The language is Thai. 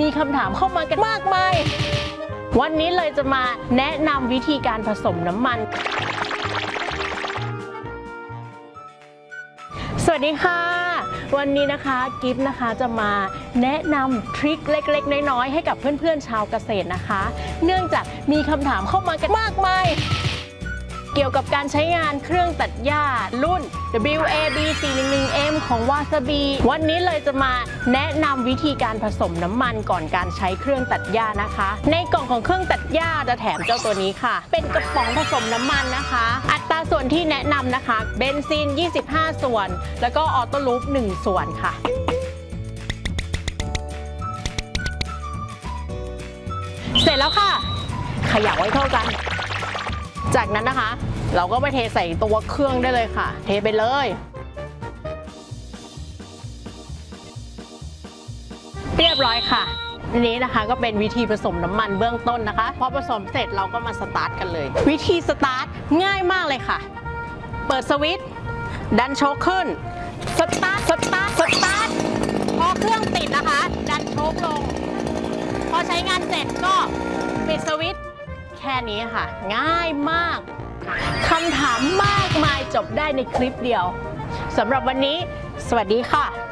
มีคำถามเข้ามากันมากมาย วันนี้เลยจะมาแนะนำวิธีการผสมน้ำมัน สวัสดีค่ะ วันนี้นะคะกิฟต์นะคะจะมาแนะนำทริคเล็ก ๆ น้อย ๆ ให้กับเพื่อน ๆ ชาวเกษตรนะคะ เนื่องจากมีคำถามเข้ามากันมากมาย เกี่ยวกับการใช้งานเครื่องตัดหญ้ารุ่น WAB 411M ของ Wasabi วันนี้เลยจะมาแนะนำวิธีการผสมน้ำมันก่อนการใช้เครื่องตัดหญ้านะคะ ในกล่องของเครื่องตัดหญ้าจะแถมเจ้าตัวนี้ค่ะ เป็นกระป๋องผสมน้ำมันนะคะ อัตราส่วนที่แนะนำนะคะ เบนซิน 25 ส่วน แล้วก็ออโต้ลูป 1 ส่วนค่ะเสร็จแล้วค่ะ ขยับไว้เท่ากัน จากนั้นนะคะ เราก็ไปเทใส่ตัวเครื่องได้เลยค่ะ เทไปเลยเรียบร้อยค่ะอันนี้นะคะก็เป็นวิธีผสมน้ำมันเบื้องต้นนะคะพอผสมเสร็จเราก็มาสตาร์ทกันเลย วิธีสตาร์ทง่ายมากเลยค่ะ เปิดสวิตช์ดันโชคขึ้นสตาร์ทสตาร์ทสตาร์ทพอเครื่องติดนะคะ ดันโชคลง พอใช้งานเสร็จก็ปิดสวิตช์ แค่นี้ค่ะ ง่ายมากคำถามมากมายจบได้ในคลิปเดียวสำหรับวันนี้ สวัสดีค่ะ